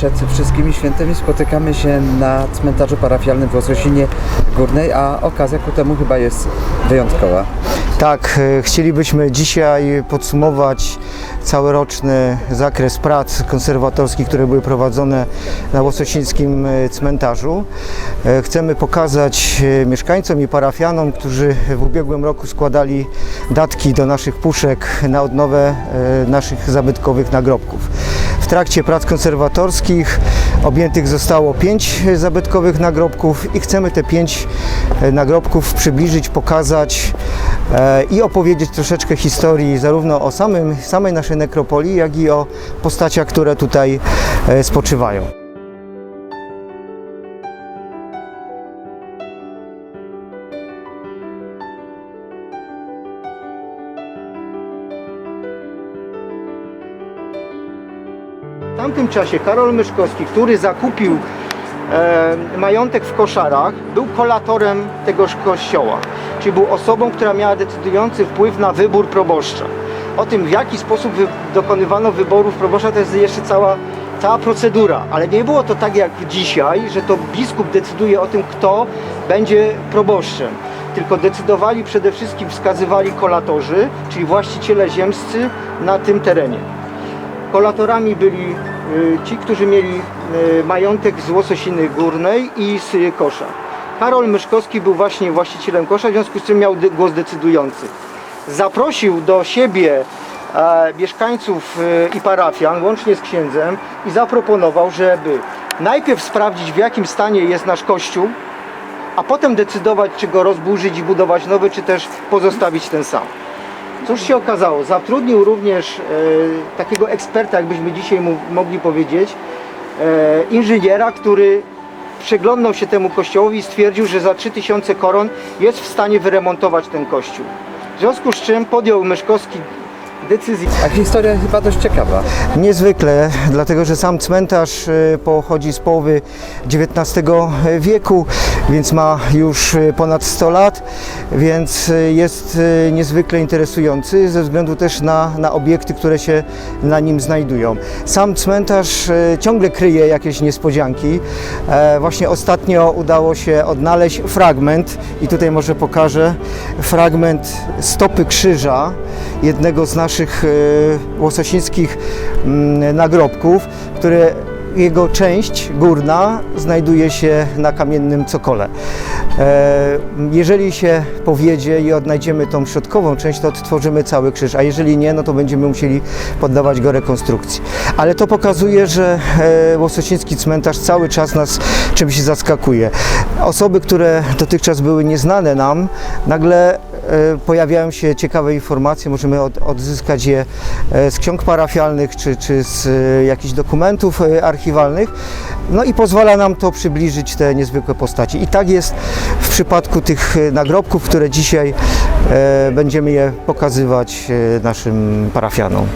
przed wszystkimi świętymi spotykamy się na cmentarzu parafialnym w Łososinie Górnej, a okazja ku temu chyba jest wyjątkowa. Tak, e, chcielibyśmy dzisiaj podsumować całoroczny zakres prac konserwatorskich, które były prowadzone na Łososińskim e, cmentarzu. E, Chcemy pokazać mieszkańcom i parafianom, którzy w ubiegłym roku składali datki do naszych puszek na odnowę naszych zabytkowych nagrobków. Trakcie prac konserwatorskich objętych zostało pięć zabytkowych nagrobków i chcemy te pięć e, nagrobków przybliżyć, pokazać e, i opowiedzieć troszeczkę historii zarówno o samym, samej naszej nekropolii, jak i o postaciach, które tutaj e, spoczywają. Tamtym czasie Karol Myszkowski, który zakupił e, majątek w koszarach, był kolatorem tegoż kościoła, czyli był osobą, która miała decydujący wpływ na wybór proboszcza. O tym, w jaki sposób wy, dokonywano wyborów proboszcza, to jest jeszcze cała, cała procedura, ale nie było to tak jak dzisiaj, że to biskup decyduje o tym, kto będzie proboszczem. Tylko decydowali przede wszystkim, wskazywali kolatorzy, czyli właściciele ziemscy na tym terenie. Kolatorami byli y, ci, którzy mieli y, majątek z Łososiny Górnej i z Kosza. Karol Myszkowski był właśnie właścicielem Kosza, w związku z czym miał głos decydujący. Zaprosił do siebie e, mieszkańców y, i parafian, łącznie z księdzem i zaproponował, żeby najpierw sprawdzić w jakim stanie jest nasz kościół, a potem decydować, czy go rozburzyć i budować nowy, czy też pozostawić ten sam. Cóż się okazało? Zatrudnił również e, takiego eksperta, jakbyśmy dzisiaj mu mogli powiedzieć, e, inżyniera, który przyglądał się temu kościołowi i stwierdził, że za 3000 koron jest w stanie wyremontować ten kościół. W związku z czym podjął Myszkowski decyzję. A historia chyba dość ciekawa. Niezwykle, dlatego że sam cmentarz e, pochodzi z połowy XIX wieku, więc ma już e, ponad 100 lat, więc e, jest e, niezwykle interesujący ze względu też na, na obiekty, które się na nim znajdują. Sam cmentarz ciągle kryje jakieś niespodzianki. E, Właśnie ostatnio udało się odnaleźć fragment i tutaj może pokażę fragment stopy krzyża jednego z naszych łososińskich mm, nagrobków, które jego część górna znajduje się na kamiennym cokole. E, Jeżeli się powiedzie i odnajdziemy tą środkową część, to odtworzymy cały krzyż, a jeżeli nie, no to będziemy musieli poddawać go rekonstrukcji. Ale to pokazuje, że e, łososiński cmentarz cały czas nas czymś zaskakuje. Osoby, które dotychczas były nieznane nam, nagle pojawiają się ciekawe informacje, możemy od, odzyskać je e, z ksiąg parafialnych czy, czy z e, jakichś dokumentów e, archiwalnych. No i pozwala nam to przybliżyć te niezwykłe postaci. I tak jest w przypadku tych e, nagrobków, które dzisiaj e, będziemy je pokazywać e, naszym parafianom.